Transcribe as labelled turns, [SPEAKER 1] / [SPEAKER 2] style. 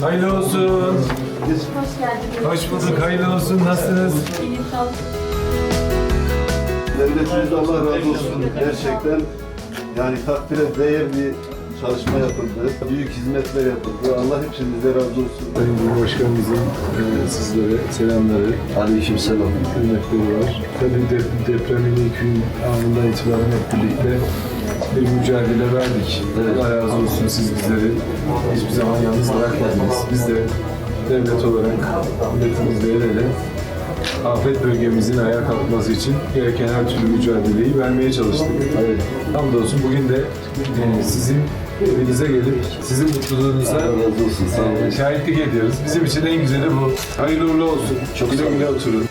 [SPEAKER 1] Hayırlı olsun.
[SPEAKER 2] Hoş geldiniz.
[SPEAKER 1] Hoş bulduk. Hayırlı olsun. Nasılsınız?
[SPEAKER 2] İyiyim, sağ olun.
[SPEAKER 3] Devletimiz Allah razı olsun. Gerçekten yani takdire değer bir çalışma yapıldı. Büyük hizmetler yapıldı. Allah hepsinize razı olsun.
[SPEAKER 1] Sayın Cumhurbaşkanımızın e, sizlere selamları,
[SPEAKER 3] Aleyküm selam.
[SPEAKER 1] hürmetleri var. Tabii de, depremin ilk gün anından itibaren hep birlikte bir mücadele verdik. Allah razı olsun siz bizleri hiçbir zaman yalnız bırakmadınız. Biz de devlet olarak milletimizle el ele afet bölgemizin ayağa kalkması için gereken her türlü mücadeleyi vermeye çalıştık. Evet. Hamdolsun bugün de e, sizin evinize gelip sizin mutluluğunuza
[SPEAKER 3] razı olsun. Sağ olun.
[SPEAKER 1] e, şahitlik ediyoruz. Bizim için en güzeli bu. Hayırlı uğurlu olsun. Çok güle güle oturun.